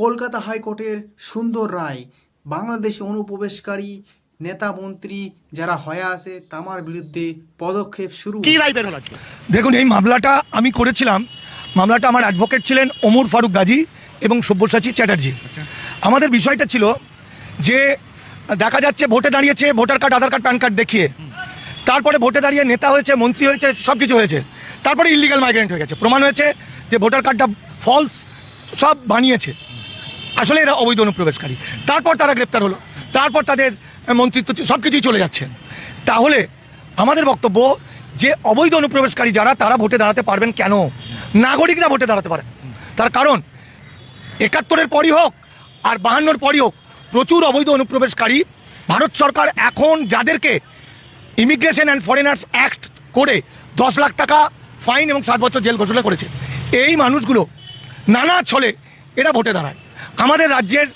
কলকাতা হাইকোর্টের সুন্দর রায়। বাংলাদেশে অনুপ্রবেশকারী নেতা মন্ত্রী যারা হয়ে আছে তামার বিরুদ্ধে পদক্ষেপ শুরু। কি রায় বের হলো আজকে? দেখুন এই মামলাটা আমি করেছিলাম। মামলাটা আমার অ্যাডভোকেট ছিলেন ওমর ফারুক গাজী এবং সব্যসাচী চ্যাটার্জি। আমাদের বিষয়টা ছিল যে দেখা যাচ্ছে ভোটে দাঁড়িয়েছে voter card Aadhaar card PAN card দেখিয়ে। তারপরে ভোটে দাঁড়িয়ে নেতা হয়েছে মন্ত্রী হয়েছে সব কিছু হয়েছে। তারপরে ইলিগাল মাইগ্রেন্ট হয়ে গেছে। প্রমাণ হয়েছে যে ভোটার কার্ডটা ফলস সব বানিয়েছে। আসলে এরা অবৈধ অনুপ্রবেশকারী। তারপর তারা গ্রেপ্তার হলো। তারপর তাদের মন্ত্রিত্ব সব কিছুই চলে যাচ্ছে। তাহলে আমাদের বক্তব্য যে অবৈধ অনুপ্রবেশকারী যারা, তারা ভোটে দাঁড়াতে পারবেন কেন? নাগরিকরা ভোটে দাঁড়াতে পারে। তার কারণ, একাত্তরের পরই হোক আর বাহান্নর পরই হোক, প্রচুর অবৈধ অনুপ্রবেশকারী ভারত সরকার এখন যাদেরকে ইমিগ্রেশন অ্যান্ড ফরেনার্স অ্যাক্ট করে দশ লাখ টাকা ফাইন এবং সাত বছর জেল ঘোষণা করেছে, এই মানুষগুলো নানা ছলে এরা ভোটে দাঁড়ায়। আমাদের রাজ্যের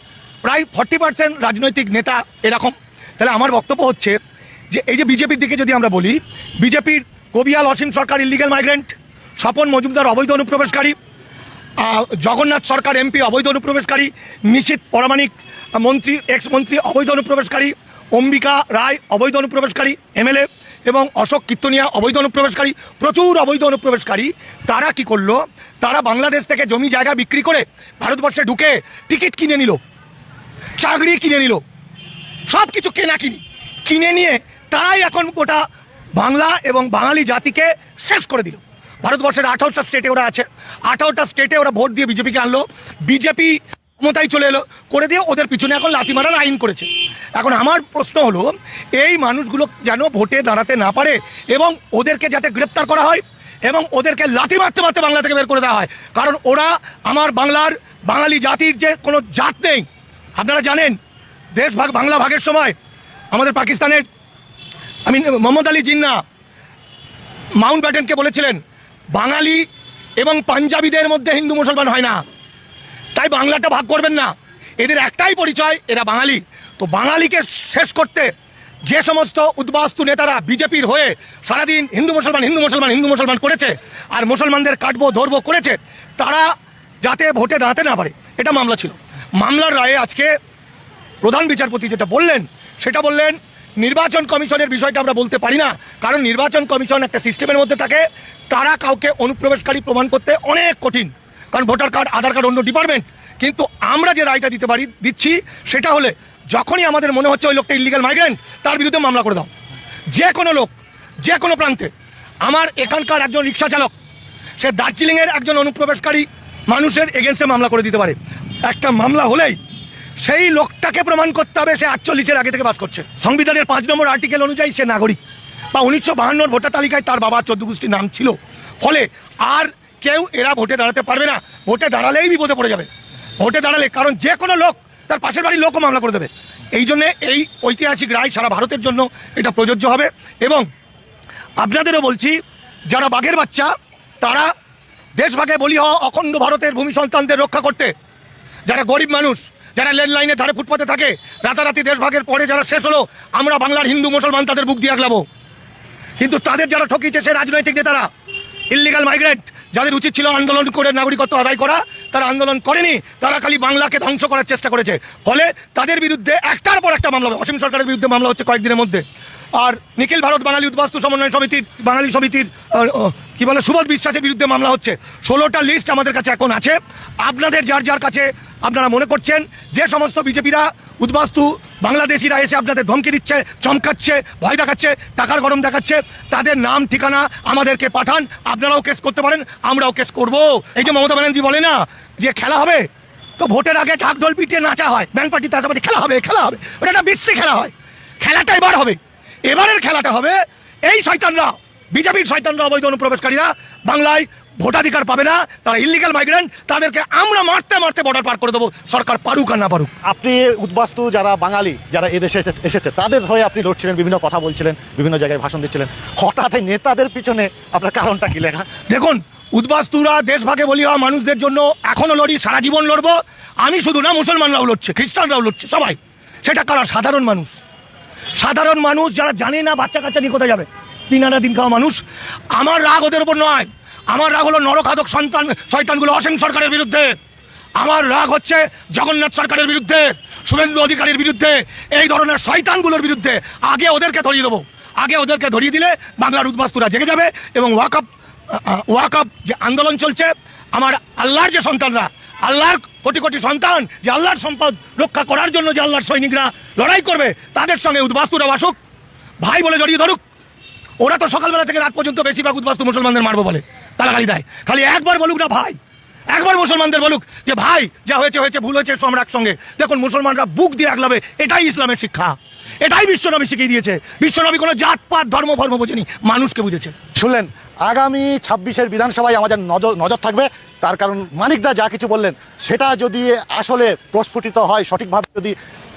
প্রায় ফর্টি পার্সেন্ট রাজনৈতিক নেতা এরকম। তাহলে আমার বক্তব্য হচ্ছে যে এই যে বিজেপির দিকে যদি আমরা বলি, বিজেপির কবিয়াল অসীম সরকার ইলিগাল মাইগ্রেন্ট স্বপন মজুমদার অবৈধ অনুপ্রবেশকারী জগন্নাথ সরকার এমপি, অবৈধ অনুপ্রবেশকারী নিশীত পরামানিক মন্ত্রী এক্স মন্ত্রী অবৈধ অনুপ্রবেশকারী, অম্বিকা রায়, অবৈধ অনুপ্রবেশকারী, এমএলএ এবং অশোক কীর্তনিয়া অবৈধ অনুপ্রবেশকারী, প্রচুর অবৈধ অনুপ্রবেশকারী, তারা কি করল? তারা বাংলাদেশ থেকে জমি জায়গা বিক্রি করে ভারতবর্ষে ঢুকে টিকিট কিনে নিল, চাকরি কিনে নিল সব কিছু কেনা কিনি, কিনে নিয়ে তারাই এখন গোটা বাংলা এবং বাঙালি জাতিকে শেষ করে দিল। ভারতবর্ষের আঠারোটা স্টেটে ওরা আছে। আঠারোটা স্টেটে ওরা ভোট দিয়ে বিজেপিকে আনলো। বিজেপি ক্ষমতায় চলে এলো, করে দিয়ে ওদের পিছনে এখন লাথি মারার আইন করেছে। এখন আমার প্রশ্ন হলো, এই মানুষগুলো যেন ভোটে দাঁড়াতে না পারে এবং ওদেরকে যাতে গ্রেপ্তার করা হয় এবং ওদেরকে লাথি মারতে মারতে বাংলা থেকে বের করে দেওয়া হয়। কারণ ওরা আমার বাংলার, বাঙালি জাতির যে কোনো জাত নেই। আপনারা জানেন, দেশ ভাগ, বাংলা ভাগের সময় আমাদের পাকিস্তানের আমি মোহাম্মদ আলী জিন্না মাউন্ট ব্যাটেনকে বলেছিলেন বাঙালি এবং পাঞ্জাবিদের মধ্যে হিন্দু মুসলমান হয় না। তাই বাংলাটা ভাগ করবেন না। এদের একটাই পরিচয়, এরা বাঙালি। তো বাঙালিকে শেষ করতে যে সমস্ত উদ্বাস্তু নেতারা বিজেপির হয়ে সারাদিন হিন্দু মুসলমান হিন্দু মুসলমান হিন্দু মুসলমান করেছে আর মুসলমানদের কাটবো, ধরবো করেছে, তারা যাতে ভোটে দাঁড়াতে না পারে, এটা মামলা ছিল। মামলার রায়ে আজকে প্রধান বিচারপতি যেটা বললেন, সেটা বললেন নির্বাচন কমিশনের বিষয়টা আমরা বলতে পারি না। কারণ নির্বাচন কমিশন একটা সিস্টেমের মধ্যে থাকে, তারা কাউকে অনুপ্রবেশকারী প্রমাণ করতে অনেক কঠিন। কারণ ভোটার কার্ড, আধার কার্ড অন্য ডিপার্টমেন্ট কিন্তু আমরা যে রায়টা দিতে পারি, দিচ্ছি, সেটা হলে যখনই আমাদের মনে হচ্ছে ওই লোকটা ইলিগাল মাইগ্রেন্ট তার বিরুদ্ধে মামলা করে দাও। যে কোনো লোক, যে কোনো প্রান্তে। আমার এখানকার একজন রিক্সা চালক, সে দার্জিলিংয়ের একজন অনুপ্রবেশকারী মানুষের এগেনস্টে মামলা করে দিতে পারে। একটা মামলা হলেই সেই লোকটাকে প্রমাণ করতে হবে? সে আটচল্লিশের আগে থেকে বাস করছে। সংবিধানের পাঁচ নম্বর আর্টিকেল অনুযায়ী সে নাগরিক। বা উনিশশো বাহান্নর ভোটার তালিকায় তার বাবার চোদ্দ গোষ্ঠীর নাম ছিল। ফলে আর কেউ এরা ভোটে দাঁড়াতে পারবে না। ভোটে দাঁড়ালেই বিপদে পড়ে যাবে। ভোটে দাঁড়ালে কারণ যে কোনো লোক তার পাশের বাড়ির লোকও মামলা করে দেবে। এই জন্যে এই ঐতিহাসিক রায় সারা ভারতের জন্য এটা প্রযোজ্য হবে। এবং আপনাদেরও বলছি, যারা বাঘের বাচ্চা, তারা দেশভাগে বলি হওয়া অখণ্ড ভারতের ভূমি সন্তানদের রক্ষা করতে, যারা গরিব মানুষ যারা লেন লাইনে ধারে ফুটপাতে থাকে, রাতারাতি দেশভাগের পরে যারা শেষ হলো, আমরা বাংলার হিন্দু মুসলমান তাদের বুক দিয়ে আগলাবো। কিন্তু তাদের যারা ঠকিয়েছে সে রাজনৈতিক নেতারা ইলিগাল মাইগ্রেন্ট যাদের উচিত ছিল আন্দোলন করে নাগরিকত্ব আদায় করা, তারা আন্দোলন করেনি, তারা খালি বাংলাকে ধ্বংস করার চেষ্টা করেছে। ফলে তাদের বিরুদ্ধে একটার পর একটা মামলা অসীম সরকারের বিরুদ্ধে মামলা হচ্ছে কয়েকদিনের মধ্যে। আর নিখিল ভারত বাঙালি উদ্বাস্তু সমন্বয় সমিতির, বাঙালি সমিতির কি বলে, সুবোধ বিশ্বাসের বিরুদ্ধে মামলা হচ্ছে। ষোলোটা লিস্ট আমাদের কাছে এখন আছে। আপনাদের যার যার কাছে আপনারা মনে করছেন, যে সমস্ত বিজেপিরা উদ্বাস্তু বাংলাদেশিরা এসে আপনাদের ধমকি দিচ্ছে, চমকাচ্ছে, ভয় দেখাচ্ছে, টাকার গরম দেখাচ্ছে, তাদের নাম, ঠিকানা আমাদেরকে পাঠান। আপনারাও কেস করতে পারেন, আমরাও কেস করব। এই যে মমতা ব্যানার্জি বলে না যে খেলা হবে, তো ভোটের আগে ঢাক ঢোল পিটিয়ে নাচা হয়। ব্যাংক পার্টি তাছাড়া খেলা হবে খেলা হবে। ওটা একটা বিশ্রী খেলা হয়। খেলাটা এবার হবে। এবারের খেলাটা হবে এই শয়তানরা বিজেপির শয়তানরা অবৈধ অনুপ্রবেশকারীরা। বাংলায় ভোটাধিকার পাবে না তারা ইলিগাল মাইগ্রেন্ট তাদেরকে আমরা মারতে মারতে বর্ডার পার করে দেবো। সরকার পারুক আর না পারুক। আপনি উদ্বাস্তু যারা বাঙালি যারা এদেশে এসে- এসেছে তাদের হয়ে আপনি লড়ছিলেন বিভিন্ন কথা বলছিলেন বিভিন্ন জায়গায় ভাষণ দিচ্ছিলেন। হঠাৎ নেতাদের পিছনে আপনার কারণটা কি লেখা? দেখুন উদ্বাস্তুরা দেশভাগে বলি হওয়া মানুষদের জন্য এখনও লড়ি সারা জীবন লড়বো। আমি শুধু না মুসলমানরাও লড়ছে খ্রিস্টানরাও লড়ছে সবাই। সেটা কারা? সাধারণ মানুষ। সাধারণ মানুষ যারা জানে না বাচ্চা কাচ্চা নিয়ে কোথায় যাবে? দিন আনা দিন খাওয়া মানুষ। আমার রাগ ওদের উপর নয়। আমার রাগ হলো নরখাদক সন্তান, শয়তানগুলো অসীম সরকারের বিরুদ্ধে। আমার রাগ হচ্ছে জগন্নাথ সরকারের বিরুদ্ধে, শুভেন্দু অধিকারীর বিরুদ্ধে, এই ধরনের শয়তানগুলোর বিরুদ্ধে। আগে ওদেরকে ধরিয়ে দেবো। আগে ওদেরকে ধরিয়ে দিলে বাংলার উদ্বাস্তুরা জেগে যাবে এবং ওয়াকআপ ওয়াকআপ যে আন্দোলন চলছে, আমার আল্লাহর যে সন্তানরা আল্লাহর কোটি কোটি সন্তান যে আল্লাহর সম্পদ রক্ষা করার জন্য যে আল্লাহর সৈনিকরা লড়াই করবে, তাদের সঙ্গে উদ্বাস্তুরা বাসুক, ভাই বলে জড়িয়ে ধরুক। ওরা তো সকালবেলা থেকে রাত পর্যন্ত বেশিরভাগ উদ্বাস্তু মুসলমানদের মারবো বলে। তারা গালি দেয়। খালি একবার বলুক না ভাই, একবার মুসলমানদের বলুক যে ভাই, যা হয়েছে হয়েছে, ভুল হয়েছে সম্রাট সঙ্গে। দেখুন, মুসলমানরা বুক দিয়ে আগলাবে এটাই ইসলামের শিক্ষা। এটাই বিশ্বনবী শিখিয়ে দিয়েছে। বিশ্বনবী কোনো জাত জাতপাত ধর্ম ফর্ম বোঝেনি। মানুষকে বুঝেছে। শুনলেন আগামী ছাব্বিশের বিধানসভায় আমাদের নজর নজর থাকবে। তার কারণ মানিকদা যা কিছু বললেন সেটা যদি আসলে প্রস্ফুটিত হয় সঠিকভাবে যদি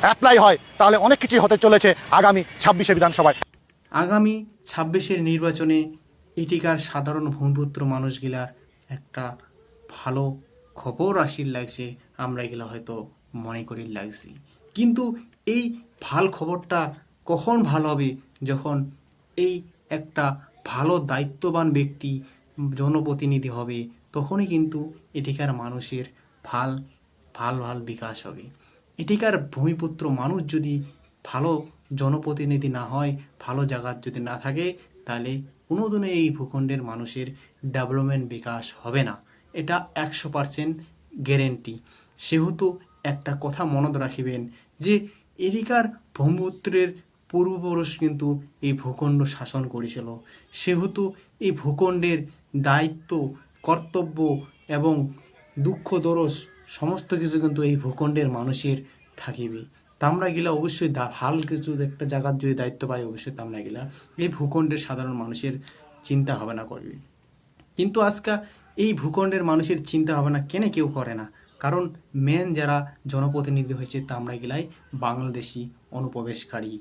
অ্যাপ্লাই হয় তাহলে অনেক কিছুই হতে চলেছে আগামী ছাব্বিশে বিধানসভায়। আগামী ছাব্বিশের নির্বাচনে এটিকার সাধারণ ভূমিপুত্র মানুষগুলার একটা ভালো খবর আসির লাগছে আমরা এগুলো হয়তো মনে করি লাগছি। কিন্তু এই ভালো খবরটা কখন ভালো হবে? যখন এই একটা ভালো দায়িত্ববান ব্যক্তি, জনপ্রতিনিধি হবে, তখনই কিন্তু এটিকার মানুষের ভালো ভালো ভালো বিকাশ হবে। এটিকার ভূমিপুত্র মানুষ যদি ভালো জনপ্রতিনিধি না হয়, ভালো জায়গার যদি না থাকে, তাহলে কোনোদিনও এই ভূখণ্ডের মানুষের ডেভেলপমেন্ট বিকাশ হবে না। এটা একশো পারসেন্ট গ্যারেন্টি সেহেতু একটা কথা মনত রাখিবেন যে এরিকার ব্রহ্মপুত্রের পূর্বপুরুষ কিন্তু এই ভূখণ্ড শাসন করেছিল। সেহেতু এই ভূখণ্ডের দায়িত্ব, কর্তব্য এবং দুঃখ, দরস সমস্ত কিছু কিন্তু এই ভূখণ্ডের মানুষের থাকিবে। তামরা গিলা অবশ্যই ভালো কিছু একটা জায়গার যদি দায়িত্ব পাই অবশ্যই তামরা গিলা এই ভূখণ্ডের সাধারণ মানুষের চিন্তা ভাবনা করবে। কিন্তু আজকে এই ভূখণ্ডের মানুষের চিন্তা ভাবনা কেন কেউ করে না। কারণ মেন যারা জনপ্রতিনিধি হয়েছে তামরা গিলাই বাংলাদেশি অনুপ্রবেশকারী।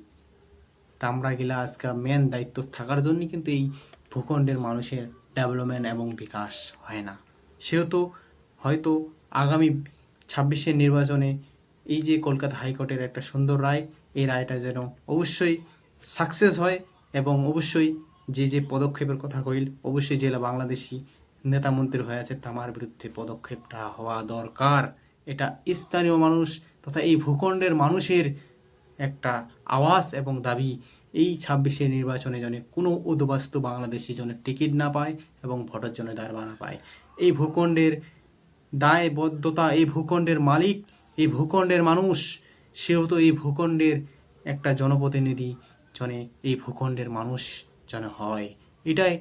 তামরা গিলা আজকে মেন দায়িত্ব থাকার জন্যই কিন্তু এই ভূখণ্ডের মানুষের ডেভেলপমেন্ট এবং বিকাশ হয় না। সেহেতু হয়তো আগামী ছাব্বিশের নির্বাচনে এই যে কলকাতা হাইকোর্টের একটা সুন্দর রায়, এই রায়টা যেন অবশ্যই সাকসেস হয় এবং অবশ্যই যে যে পদক্ষেপের কথা কইল অবশ্যই জেলা বাংলাদেশি নেতা মন্ত্রী হয়ে আছে তামার বিরুদ্ধে পদক্ষেপটা হওয়া দরকার। এটা স্থানীয় মানুষ তথা এই ভূখণ্ডের মানুষের একটা আওয়াজ এবং দাবি। এই ছাব্বিশে নির্বাচনে যেন কোনো উদ্বাস্তু বাংলাদেশি যেন টিকিট না পায় এবং ভোটের জন্য দাঁড়বা না পায়। এই ভূখণ্ডের দায়বদ্ধতা, এই ভূখণ্ডের মালিক, এই ভূখণ্ডের মানুষ সেহেতু এই ভূখণ্ডের একটা জনপ্রতিনিধি জনে এই ভূখণ্ডের মানুষ যেন হয়। এটাই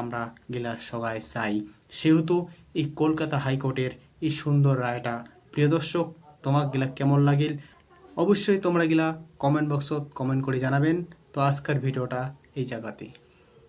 আমরা গিলার সগায় চাই। সেহেতু এই কলকাতা হাইকোর্টের এই সুন্দর রায়টা। প্রিয় দর্শক তোমাক গিলা কেমন লাগিল? অবশ্যই তোমরা গিলা কমেন্ট বক্সত কমেন্ট করে জানাবেন। তো আজকের ভিডিওটা এই জায়গাতে